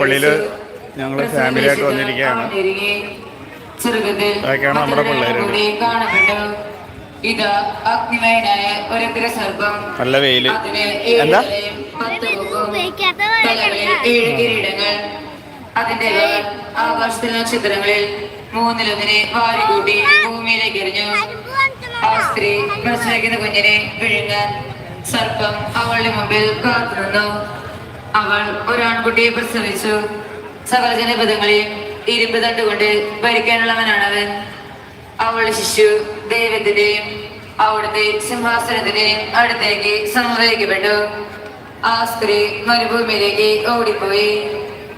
കൊരട്ടിപ്പള്ളിയിൽ ഞങ്ങൾ ഫാമിലിയായിട്ട് വന്നിരിക്കുകയാണ്. അതൊക്കെയാണ് നമ്മുടെ പിള്ളേര്. കാണപ്പെട്ടു ഇത് അഗ്നിമയനായ ഒരു ഗ്രസർപ്പം നല്ല വെയിൽ. എന്താ? ഏഴ് കിരീടങ്ങൾ. അതിന്റെ ആകാശത്തിലെ നക്ഷത്രങ്ങളിൽ മൂന്നിലൊന്നിനെ വാരികൂട്ടി ഭൂമിയിലേക്ക് എറിഞ്ഞു. ആ സ്ത്രീ പ്രസവിക്കുന്ന കുഞ്ഞിനെ വിഴുങ്ങാൻ സർപ്പം അവളുടെ മുമ്പിൽ കാത്തുനിന്നു അവൾ ഒരാൺകുട്ടിയെ പ്രസവിച്ചു. സകലജന ജനപദങ്ങളെയും ഇരുമ്പ് തണ്ടുകൊണ്ട് ഭരിക്കാനുള്ളവനാണവൻ. അവൾ ശിശു ദൈവത്തിന്റെയും അവിടുത്തെ സിംഹാസനത്തിന്റെയും അടുത്തേക്ക് സംവദിക്കപ്പെട്ടു ആ സ്ത്രീ മരുഭൂമിയിലേക്ക് ഓടിപ്പോയി.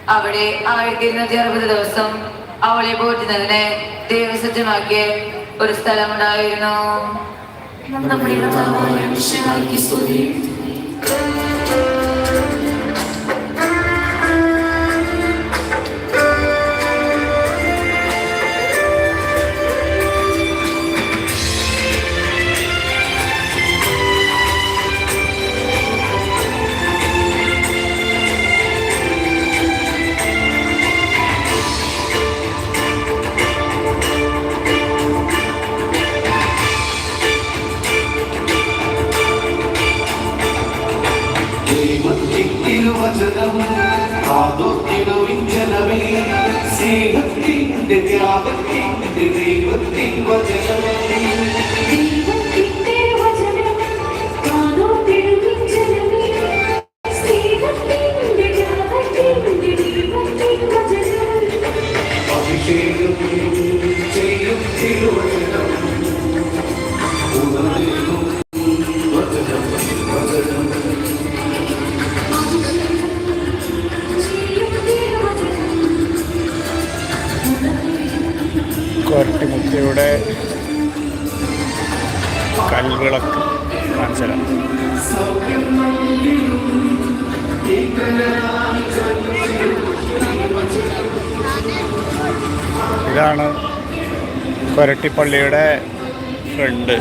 അവിടെ ആയിരത്തി ഇരുന്നൂറ്റി അറുപത് ദിവസം അവളെ പോറ്റുന്നതിന് ദൈവസജ്ജമാക്കിയ ഒരു സ്ഥലമുണ്ടായിരുന്നു. നമ്മുടെ ദൈവത്തിൻ വചനമേ. കൊരട്ടിമുത്തിയുടെ കൽവിളക്ക് കാണിച്ചത് ഇതാണ് കൊരട്ടിപ്പള്ളിയുടെ ഫ്രണ്ട്.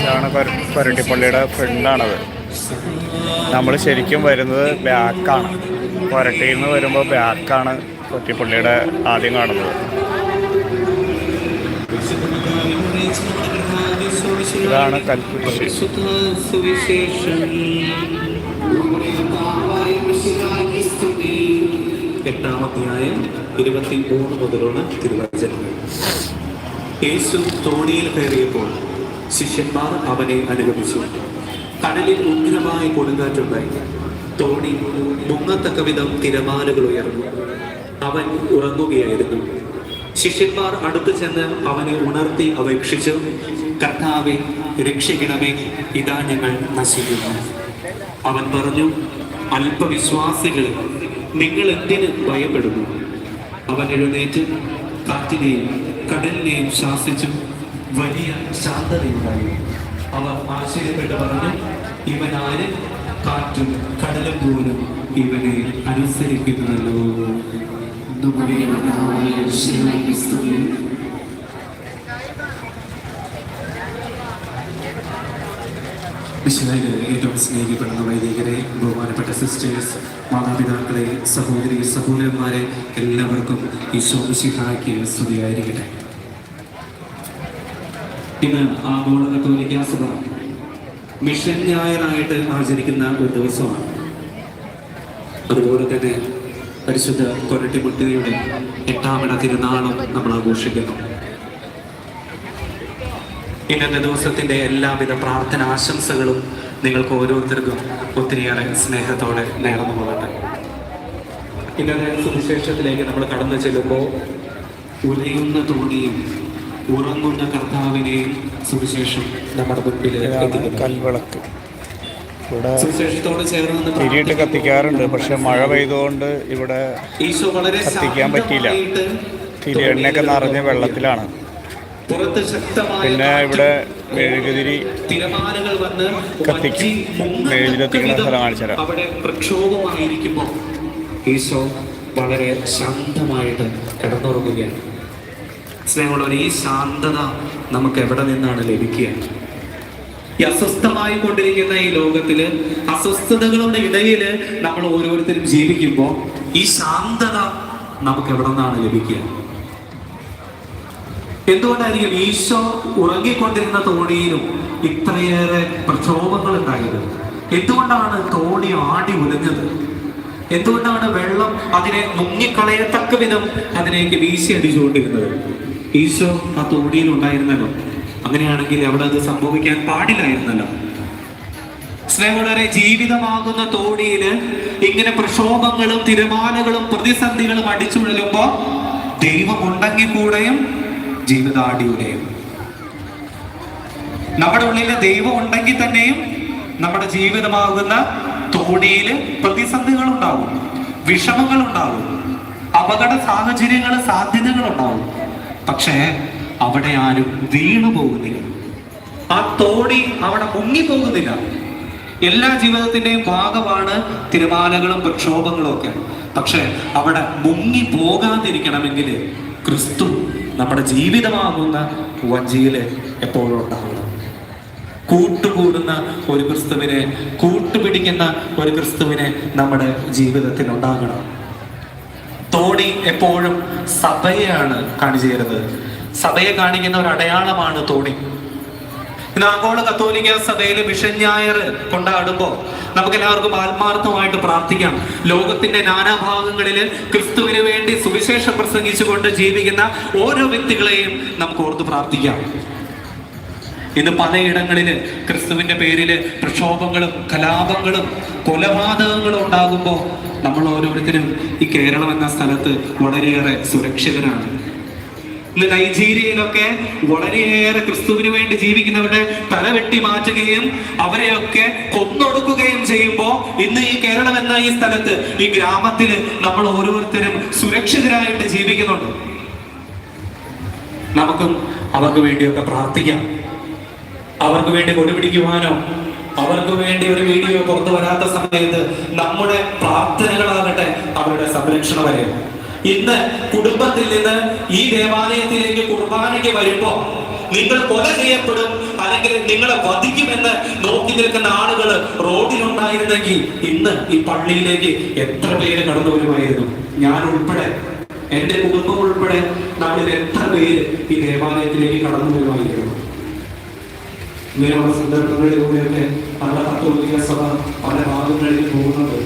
ഇതാണ് പരട്ടിപ്പള്ളിയുടെ ഫ്രണ്ടാണത്. നമ്മൾ ശരിക്കും വരുന്നത് ബാക്കാണ് പുരട്ടിയിൽ നിന്ന് വരുമ്പോൾ ബാക്കാണ് കൊരട്ടിപ്പള്ളിയുടെ ആദ്യം കാണുന്നത്. ഇതാണ് കൽക്കുരിശ് എട്ടാം അധ്യായം ഇരുപത്തി മൂന്ന് മുതലുള്ള തിരുവചനങ്ങൾ യേശു തോണിയിൽ കയറിയപ്പോൾ ശിഷ്യന്മാർ അവനെ അനുഗമിച്ചു. കടലിൽ ഉഗ്രമായ കൊടുങ്കാറ്റുണ്ടായി. തോണി മുങ്ങത്തക്ക വിധം തിരമാലകൾ ഉയർന്നു. അവൻ ഉറങ്ങുകയായിരുന്നു. ശിഷ്യന്മാർ അടുത്തു ചെന്ന് അവനെ ഉണർത്തി അപേക്ഷിച്ചു കർത്താവെ രക്ഷിക്കണമേ ഇതാ ഞങ്ങൾ നശിക്കുന്നു. അവൻ പറഞ്ഞു അല്പവിശ്വാസികൾ നിങ്ങൾ എന്തിന് ഭയപ്പെടുന്നു? അവൻ എഴുന്നേറ്റ് കാറ്റിനെയും കടലിനെയും ശാസിച്ചു വലിയ ശാന്തതയുണ്ടായി. അവർ ആശ്ചര്യപ്പെട്ട് പറഞ്ഞു ഇവനാര്? കാറ്റും കടലും പോലും ഇവനെ അനുസരിക്കുന്നല്ലോ ഏറ്റവും സ്നേഹിക്കപ്പെടുന്ന വൈദികരെ ബഹുമാനപ്പെട്ട സിസ്റ്റേഴ്സ് മാതാപിതാക്കളെ സഹോദരി സഹോദരന്മാരെ എല്ലാവർക്കും ഈശോ മിശിഹായ്ക്ക് സ്തുതിയായിരിക്കട്ടെ. ഇന്ന് ആഗോള കത്തോലിക്ക സഭ മിഷൻ ഞായറായിട്ട് ആചരിക്കുന്ന ഒരു ദിവസമാണ്. അതുപോലെ തന്നെ പരിശുദ്ധ കൊരട്ടിമുട്ടിയുടെ എട്ടാമിട തിരുനാളും നമ്മൾ ആഘോഷിക്കുന്നു. ഇന്നത്തെ ദിവസത്തിന്റെ എല്ലാവിധ പ്രാർത്ഥന ആശംസകളും നിങ്ങൾക്ക് ഓരോരുത്തർക്കും ഒത്തിരിയേറെ സ്നേഹത്തോടെ നേർന്നു പോകട്ടെ ഇന്നത്തെ സുവിശേഷത്തിലേക്ക് നമ്മൾ കടന്നു ചെല്ലുമ്പോൾ ഉലയുന്ന തോണിയും ഉറങ്ങുന്ന കർത്താവിനെ സുവിശേഷം നമ്മുടെ മുൻപിൽ കൽവിളക്ക് ഇവിടെ തിരിയിട്ട് കത്തിക്കാറുണ്ട് പക്ഷെ മഴ പെയ്തുകൊണ്ട് ഇവിടെ ഈശോ വളരെ കത്തിക്കാൻ പറ്റിയില്ല. തിരി എണ്ണയൊക്കെ നിറഞ്ഞ് വെള്ളത്തിലാണ് പിന്നെ ഇവിടെ മെഴുകുതിരി കത്തിക്കും. മെഴുകുതിരത്തിക്കുന്ന മെഴുകുതിരി കത്തിക്കുന്ന സ്ഥലം കാണിച്ചു തരാം. അവിടെ പ്രക്ഷോഭമായിരിക്കുമ്പോൾ ഈശോ വളരെ ശാന്തമായിട്ട് കിടന്നുറങ്ങുകയാണ് സ്നേഹമുള്ളവർ ഈ ശാന്തത നമുക്ക് എവിടെ നിന്നാണ് ലഭിക്കുക? ഈ അസ്വസ്ഥമായി കൊണ്ടിരിക്കുന്ന ഈ ലോകത്തിൽ അസ്വസ്ഥതകളുടെ ഇടയിൽ നമ്മൾ ഓരോരുത്തരും ജീവിക്കുമ്പോൾ ഈ ശാന്തത നമുക്ക് എവിടെ നിന്നാണ് ലഭിക്കുക? എന്തുകൊണ്ടായിരിക്കും ഈശോ ഉറങ്ങിക്കൊണ്ടിരുന്ന തോണിയിലും ഇത്രയേറെ പ്രക്ഷോഭങ്ങൾ ഉണ്ടായത്? എന്തുകൊണ്ടാണ് തോണി ആടി ഉലഞ്ഞത്? എന്തുകൊണ്ടാണ് വെള്ളം അതിനെ മുങ്ങിക്കളയത്തക്ക വിധം അതിനേക്ക് വീശി അടിച്ചുകൊണ്ടിരുന്നത്? ഈശോ ആ തോടിയിൽ ഉണ്ടായിരുന്നല്ലോ അങ്ങനെയാണെങ്കിൽ അവിടെ അത് സംഭവിക്കാൻ പാടില്ലായിരുന്നല്ലോ. സ്നേഹമുള്ളവരെ ജീവിതമാകുന്ന തോടിയിൽ ഇങ്ങനെ പ്രക്ഷോഭങ്ങളും തിരമാലകളും പ്രതിസന്ധികളും അടിച്ചു വീഴുമ്പോ ദൈവം ഉണ്ടെങ്കിൽ കൂടെയും ജീവിതാടിയുടെയും. നമ്മുടെ ഉള്ളിലെ ദൈവം ഉണ്ടെങ്കിൽ തന്നെയും നമ്മുടെ ജീവിതമാകുന്ന തോണിയിൽ പ്രതിസന്ധികൾ ഉണ്ടാവും വിഷമങ്ങൾ ഉണ്ടാവും അപകട സാഹചര്യങ്ങൾ സാധ്യതകൾ ഉണ്ടാവും പക്ഷേ അവിടെ ആരും വീണു പോകുന്നില്ല. ആ തോടി അവിടെ മുങ്ങി പോകുന്നില്ല. എല്ലാ ജീവിതത്തിന്റെയും ഭാഗമാണ് തിരമാലകളും പ്രക്ഷോഭങ്ങളും ഒക്കെ. പക്ഷെ അവിടെ മുങ്ങി പോകാതിരിക്കണമെങ്കിൽ ക്രിസ്തു നമ്മുടെ ജീവിതമാകുന്ന വഞ്ചിയിൽ എപ്പോഴും ഉണ്ടാവണം കൂട്ടുകൂടുന്ന ഒരു ക്രിസ്തുവിനെ കൂട്ടുപിടിക്കുന്ന ഒരു ക്രിസ്തുവിനെ നമ്മുടെ ജീവിതത്തിൽ ഉണ്ടാകണം. തോണി എപ്പോഴും സഭയാണ് കാണിച്ചു തരുന്നത്. സഭയെ കാണിക്കുന്ന ഒരു അടയാളമാണ് തോണി ഇന്ന് ആഗോള കത്തോലിക്ക സഭയിൽ മിഷൻ ഞായർ കൊണ്ടാടുമ്പോൾ നമുക്ക് എല്ലാവർക്കും ആത്മാർത്ഥമായിട്ട് പ്രാർത്ഥിക്കാം. ലോകത്തിന്റെ നാനാഭാഗങ്ങളിൽ ക്രിസ്തുവിന് വേണ്ടി സുവിശേഷം പ്രസംഗിച്ചുകൊണ്ട് ജീവിക്കുന്ന ഓരോ വ്യക്തികളെയും നമുക്ക് ഓർത്ത് പ്രാർത്ഥിക്കാം. ഇന്ന് പലയിടങ്ങളിൽ ക്രിസ്തുവിന്റെ പേരിൽ പ്രക്ഷോഭങ്ങളും കലാപങ്ങളും കൊലപാതകങ്ങളും ഉണ്ടാകുമ്പോൾ നമ്മൾ ഓരോരുത്തരും ഈ കേരളം എന്ന സ്ഥലത്ത് വളരെയേറെ സുരക്ഷിതരാണ്. ഇന്ന് നൈജീരിയയിലൊക്കെ വളരെയേറെ ക്രിസ്തുവിന് വേണ്ടി ജീവിക്കുന്നവരുടെ തല വെട്ടി മാറ്റുകയും അവരെയൊക്കെ കൊന്നൊടുക്കുകയും ചെയ്യുമ്പോൾ ഇന്ന് ഈ കേരളം എന്ന ഈ സ്ഥലത്ത് ഈ ഗ്രാമത്തിൽ നമ്മൾ ഓരോരുത്തരും സുരക്ഷിതരായിട്ട് ജീവിക്കുന്നുണ്ട്. നമുക്കും അവർക്ക് വേണ്ടിയൊക്കെ പ്രാർത്ഥിക്കാം. അവർക്ക് വേണ്ടി കൊടിപിടിക്കുവാനോ അവർക്ക് വേണ്ടി ഒരു വീഡിയോ പുറത്തു വരാത്ത സമയത്ത് നമ്മുടെ പ്രാർത്ഥനകളാകട്ടെ അവരുടെ സംരക്ഷണം വരെ ഇന്ന് കുടുംബത്തിൽ നിന്ന് ഈ ദേവാലയത്തിലേക്ക് കുർബാനയ്ക്ക് വരുമ്പോ നിങ്ങൾ കൊല ചെയ്യപ്പെടും അല്ലെങ്കിൽ നിങ്ങളെ വധിക്കുമെന്ന് നോക്കി നിൽക്കുന്ന ആളുകൾ റോഡിലുണ്ടായിരുന്നെങ്കിൽ ഇന്ന് ഈ പള്ളിയിലേക്ക് എത്ര പേര് കടന്നു വരുമായിരുന്നു. ഞാൻ ഉൾപ്പെടെ എന്റെ കുടുംബം ഉൾപ്പെടെ നമ്മളിൽ എത്ര പേര് ഈ ദേവാലയത്തിലേക്ക് കടന്നു വരുമായിരുന്നു. ഇങ്ങനെയുള്ള സന്ദർഭങ്ങളിലൂടെയൊക്കെ നമ്മുടെ കത്തോലിക്ക സഭ പല ഭാഗങ്ങളിൽ പോകുന്നത്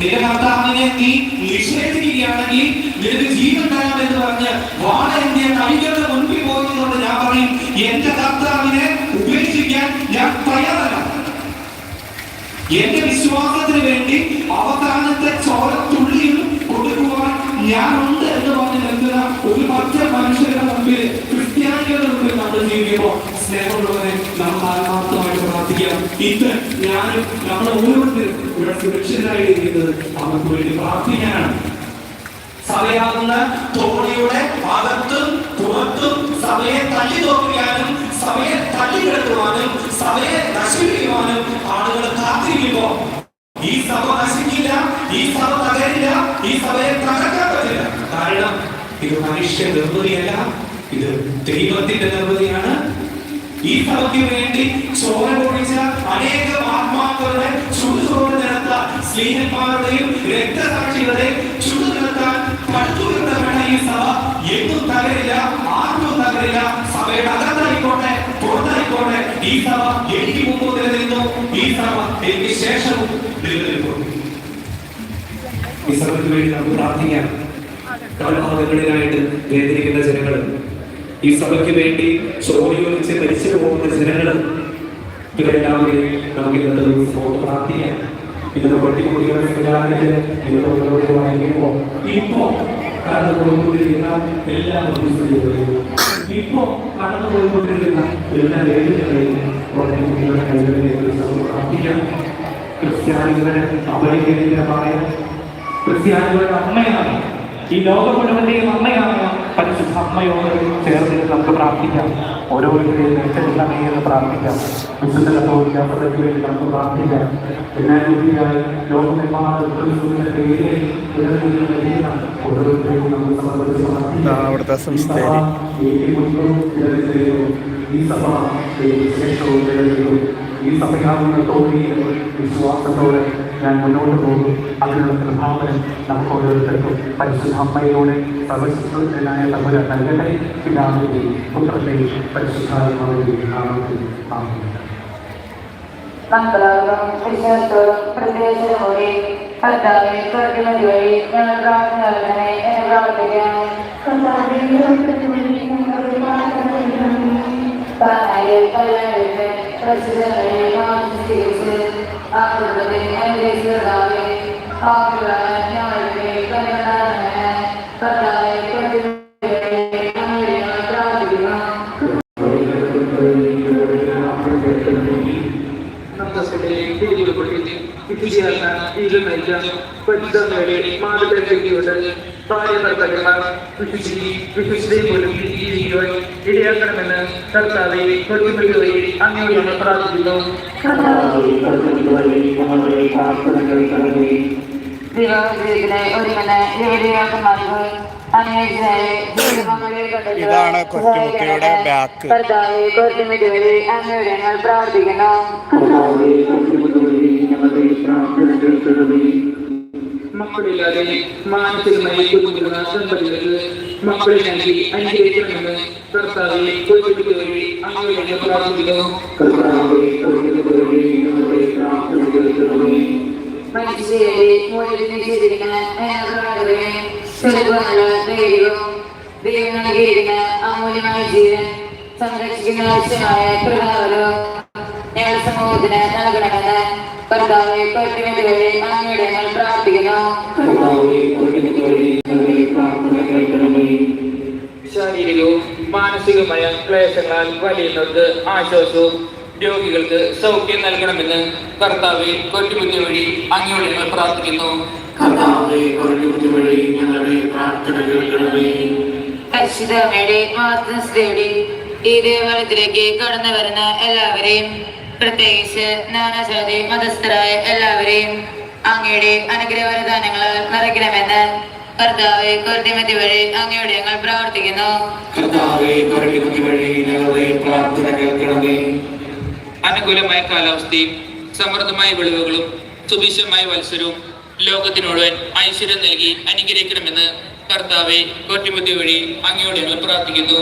നിന്റെ കർത്താവിനെ നീ നിഷേധിക്കുകയാണെങ്കിൽ നിനക്ക് ജീവൻ തരാമെന്ന് പറഞ്ഞ് വാഴ എന്റെ കൈകളുടെ മുൻപിൽ പോകുന്നതുകൊണ്ട് ഞാൻ പറയും എന്റെ കർത്താവിനെ ഉപേക്ഷിക്കാൻ ഞാൻ തയ്യാറല്ല. എന്റെ വിശ്വാസത്തിന് വേണ്ടി അവസാനത്തെ ചോരത്തുള്ളിയും കൊടുക്കുവാൻ ഞാനുണ്ട് എന്ന് പറഞ്ഞ് നിൽക്കുന്ന ഒരു പച്ച മനുഷ്യരുടെ മുമ്പിൽ ക്രിസ്ത്യാനികളുടെ മുമ്പിൽ നമ്മൾ ജീവിക്കുമ്പോൾ സ്നേഹമുള്ളവരെ നമ്മൾ ആത്മാർത്ഥമായിട്ട് പ്രാർത്ഥിക്കാം. ഇന്ന് ഞാനും നമ്മുടെ ഓരോരുത്തരും ഇവിടെ സുരക്ഷിതരായിരിക്കുന്നത് അവർക്ക് വേണ്ടി പ്രാർത്ഥിക്കാനാണ്. സഭയാകുന്ന തോണിയുടെ അകത്തും പുറത്തും സഭയെ തല്ലി തോന്നിക്കാനും സഭയെ തല്ലിക്കെടുത്തുവാനും സഭയെ നശിപ്പിക്കുവാനും ആളുകൾ കാത്തിരിക്കുമ്പോ ഈ സഭ നശിക്കില്ല ഈ സഭ തകരില്ല ഈ സഭയെ തകർക്കാൻ പറ്റില്ല. കാരണം ഇത് മനുഷ്യ നിർമ്മിതിയല്ല ഇത് ദൈവത്തിന്റെ നിർമ്മിതിയാണ്. ഈ സഭയ്ക്ക് വേണ്ടി ചോര അനേകം ആത്മാക്കളുടെ ചുടുചോറ് നിരത്ത സ്നേഹന്മാരുടെയും രക്തസാക്ഷികളുടെയും ചുടു നിരത്താൻ ഈ സഭ എന്നും തകരില്ല ആർക്കും തകരില്ല. സഭയുടെ അകത്തായിക്കോട്ടെ പുറത്തായിക്കോട്ടെ. ഈ സഭ എനിക്ക് മുമ്പ് നിലനിന്നു ഈ സഭ എനിക്ക് ശേഷവും നിലനിൽക്കും ഈ സഭയ്ക്ക് വേണ്ടി നമുക്ക് പ്രാർത്ഥിക്കാം. പല വേദനിക്കുന്ന ജനങ്ങൾ ഈ സഭയ്ക്ക് വേണ്ടി സ്വയോഗിച്ച് മരിച്ചു പോകുന്ന ജനങ്ങൾ ഇവരെല്ലാവരെയും നമുക്ക് ഇന്നത്തെ ദിവസം പ്രാർത്ഥിക്കാം ഇന്നത്തെ പട്ടികുട്ടികളുടെ വായിക്കുമ്പോൾ ഇപ്പോ കടന്നു പോയിക്കൊണ്ടിരിക്കുന്ന എല്ലാ പ്രതിസന്ധികളെയും ഇപ്പോ കടന്നു പോയിക്കൊണ്ടിരിക്കുന്ന എല്ലാ വേദനകളെയും പട്ടികുട്ടികളുടെ പ്രാർത്ഥിക്കാം ക്രിസ്ത്യാനികളുടെ അപരിഹരിതമായ ക്രിസ്ത്യാനികളുടെ അമ്മയാണ്. ഈ ലോകം മുഴുവന്റെയും അമ്മയാണ്. പരിശുദ്ധ അമ്മയോട് ചേർന്ന് നമുക്ക് പ്രാർത്ഥിക്കാം. ഓരോരുത്തരെയും രക്ഷപ്പെടണമേ എന്ന് പ്രാർത്ഥിക്കാം വിശുദ്ധ കത്തോലിക്ക സഭയ്ക്ക് വേണ്ടി നമുക്ക് പ്രാർത്ഥിക്കാം. ജ്ഞാനബുദ്ധിയായി ലോകമെമ്പാടും അവിടുത്തെ സംസ്ഥാനം ഈ സഭ ഈ സഭയാകുന്ന തോന്നിയിൽ വിശ്വാസത്തോടെ ഞാൻ മുന്നോട്ട് പോകും അതിനുള്ള പ്രഭാവനം നമുക്ക് ഓരോരുത്തർക്കും പരിശുദ്ധ അമ്മയിലൂടെ സർവശുദ്ധനായ തമ്പുര നൽകട്ടെ പിതാവിൻ്റെയും പുത്രത്തെയും പരിശുദ്ധാത്മാവിൻ്റെയും നാമത്തിൽ ആമേൻ. മംഗളാകം വിശ്വാസത്തോടും പ്രത്യേകതയോടെ കർത്താവെ കർത്തിമതി വഴി ഞങ്ങൾ പ്രാർത്ഥന നൽകണമേ എന്ന് പ്രാർത്ഥിക്കാം താനായ കല്യാണത്തിന് പ്രസിദ്ധങ്ങളെ മാനസികരിച്ച് ആ കുടുംബത്തെ അനുഗ്രഹിച്ചതാവേ ആകുവാൻ ഞങ്ങളുടെ കല്യാണത്തിന് കർത്താവെ ഇടയാക്കണമെന്ന് കർത്താവെ കൊച്ചുമല്ലി വഴി അങ്ങോട്ട് ഞങ്ങൾ പ്രാർത്ഥിക്കുന്നു വിവാഹജീവിതത്തിലെ ഒരുങ്ങുന്ന യുവതികൾക്കുമാർക്ക് അനുയോജ്യരായ ജീവിതപങ്കാളിയെ കണ്ടെത്തുക. ഇതാണ് കൊച്ചുമുട്ടിയുടെ ബാക്ക്. കർത്താവെ അങ്ങയുടെ പ്രാർത്ഥിക്കുന്നു മക്കളില്ലാതെ മാനസിക മയക്കുകൊണ്ടിരുന്ന ദമ്പതികൾക്ക് മക്കളെ നൽകി അനുഗ്രഹിക്കണമെന്ന് കർത്താവെ കൊച്ചുമല്ലി വഴി ഞങ്ങൾ പ്രാർത്ഥിക്കുന്നു മനുഷ്യരെ മൂല്യത്തിന് ചെയ്തിരിക്കുന്ന പ്രകാരമേ ചെറുപ്പമുള്ള ധൈര്യവും ദൈവം നൽകിയിരിക്കുന്ന അമൂല്യമായ ജീവൻ സംരക്ഷിക്കുന്ന ആവശ്യമായ പ്രഭാവവും ഞങ്ങളുടെ സമൂഹത്തിന് നൽകണമെന്ന് കർത്താവെ കൊച്ചുമിതി വഴി അങ്ങയുടെ ഞങ്ങൾ പ്രാർത്ഥിക്കുന്നു ശാരീരികവും മാനസികമായ ക്ലേശങ്ങളാൽ വലിയുന്നവർക്ക് ആശ്വാസവും രോഗികൾക്ക് സൗഖ്യം നൽകണമെന്ന് കർത്താവെ കൊറ്റുമുത്തി വഴി അങ്ങയോട് ഞങ്ങൾ പ്രാർത്ഥിക്കുന്നു. മാതൃസ്ഥയുടെ ഈ ദേവാലയത്തിലേക്ക് കടന്നു വരുന്ന എല്ലാവരെയും പ്രത്യേകിച്ച് നാനാജാതി മതസ്ഥരായ എല്ലാവരെയും അങ്ങയുടെ അനുഗ്രഹവരദാനങ്ങളാൽ നിറയ്ക്കണമെന്ന് കർത്താവ് കൃത്യമതി വഴി അങ്ങയുടെ ഞങ്ങൾ പ്രാർത്ഥിക്കുന്നു. അനുകൂലമായ കാലാവസ്ഥയും സമൃദ്ധമായ വിളവുകളും സുഭിക്ഷമായ മത്സരവും ലോകത്തിന് മുഴുവൻ ഐശ്വര്യം നൽകി അനുഗ്രഹിക്കണമെന്ന് കർത്താവെ കൊറ്റുമുത്തി വഴി അങ്ങയോട് ഞങ്ങൾ പ്രാർത്ഥിക്കുന്നു.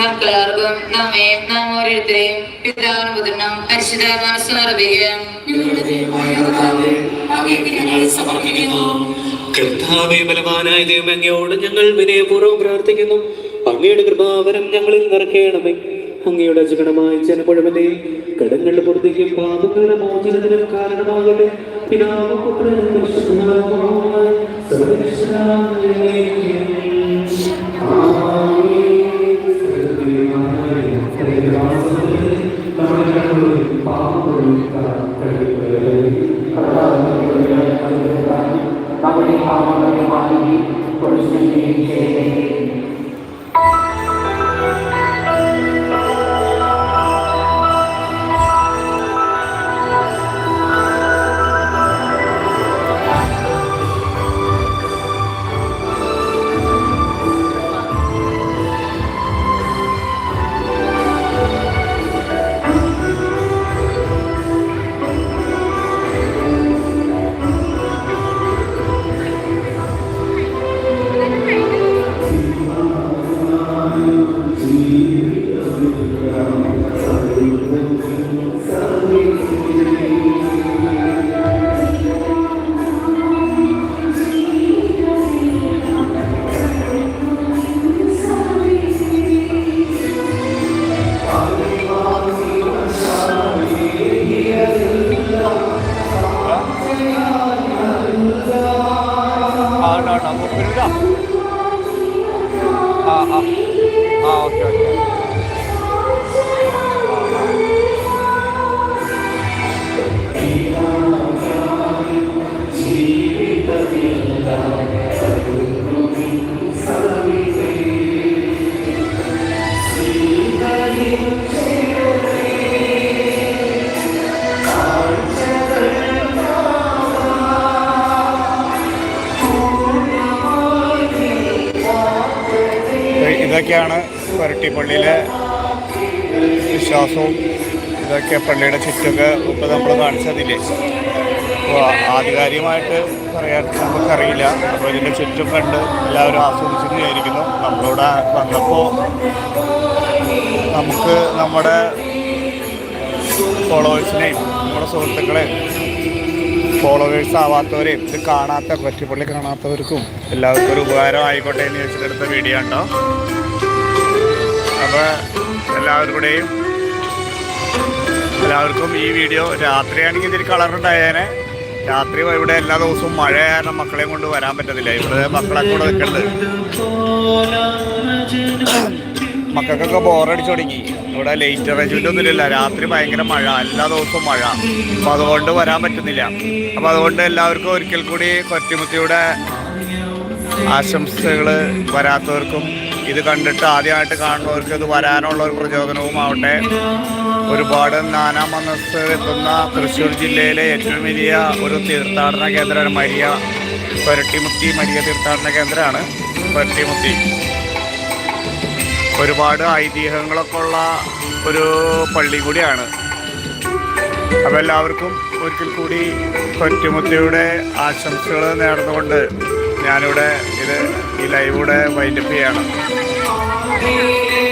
മക്കളാർക്കും നമ്മെ നാം ഓരോരുത്തരെയും പിതാവിനും പുത്രനും പരിശുദ്ധാത്മാ സമർപ്പിക്കാം ബലവാനായ ദൈവം ഞങ്ങൾ വിനയപൂർവം പ്രാർത്ഥിക്കുന്നു. അങ്ങയുടെ കൃപാവരം ഞങ്ങളിൽ നിറക്കേണമേ അങ്ങയുടെ അജഗണമായ ജനമുഴുവനെയും കടങ്ങളുടെ പുറത്തേക്കും പാപങ്ങളുടെ മോചനത്തിനും കാരണമാകട്ടെ. പിതാവ് Of course, we communicate okay okay പുരട്ടിപ്പള്ളിയിലെ വിശ്വാസവും ഇതൊക്കെ പള്ളിയുടെ ചുറ്റൊക്കെ ഇപ്പോൾ നമ്മൾ കാണിച്ചതില്ലേ? അപ്പോൾ ആധികാരികമായിട്ട് പറയാൻ നമുക്കറിയില്ല. അപ്പോൾ ഇതിന്റെ ചുറ്റും കണ്ട് എല്ലാവരും വിചാരിക്കുന്നു നമ്മളിവിടെ വന്നപ്പോൾ നമുക്ക് നമ്മുടെ ഫോളോവേഴ്സിനെയും നമ്മുടെ സുഹൃത്തുക്കളെയും ഫോളോവേഴ്സ് ആവാത്തവരെയും ഇത് കാണാത്ത പറ്റിപ്പള്ളി കാണാത്തവർക്കും എല്ലാവർക്കും ഒരു ഉപകാരം ആയിക്കോട്ടെ എന്ന് ചോദിച്ചിട്ടെടുത്ത വീഡിയോ ഉണ്ടോ അപ്പോൾ എല്ലാവരും കൂടെയും എല്ലാവർക്കും ഈ വീഡിയോ രാത്രിയാണെങ്കിൽ ഇതിൽ കളറുണ്ടായേനെ രാത്രി ഇവിടെ എല്ലാ ദിവസവും മഴ കാരണം മക്കളെയും കൊണ്ട് വരാൻ പറ്റത്തില്ല. ഇവിടെ മക്കളെ കൂടെ നിൽക്കുന്നുണ്ട് മക്കൾക്കൊക്കെ ബോറടിച്ചു തുടങ്ങി. ഇവിടെ ലേറ്റ് അറേഞ്ച്മെന്റ് ഒന്നുമില്ല രാത്രി ഭയങ്കര മഴ. എല്ലാ ദിവസവും മഴ. അപ്പോൾ അതുകൊണ്ട് വരാൻ പറ്റുന്നില്ല. അപ്പോൾ അതുകൊണ്ട് എല്ലാവർക്കും ഒരിക്കൽ കൂടി കൊറ്റിമുത്തിയുടെ ആശംസകൾ വരാത്തവർക്കും ഇത് കണ്ടിട്ട് ആദ്യമായിട്ട് കാണുന്നവർക്ക് ഇത് വരാനുള്ള ഒരു പ്രചോദനവും ആവട്ടെ. ഒരുപാട് നാനാ മനസ്സ് എത്തുന്ന തൃശ്ശൂർ ജില്ലയിലെ ഏറ്റവും വലിയ ഒരു തീർത്ഥാടന കേന്ദ്രമാണ് മരിയ. പുരട്ടിമുത്തി മരിയ തീർത്ഥാടന കേന്ദ്രമാണ് പുരട്ടിമുത്തി. ഒരുപാട് ഐതിഹ്യങ്ങളൊക്കെ ഉള്ള ഒരു പള്ളി കൂടിയാണ്. അപ്പോൾ എല്ലാവർക്കും ഒരിക്കൽ കൂടി കൊറ്റുമുത്തിയുടെ ആശംസകൾ നേർന്നുകൊണ്ട് ഞാനിവിടെ ഇത് ഈ ലൈവ് ഇവിടെ വൈൻഡപ്പ് ചെയ്യണം. He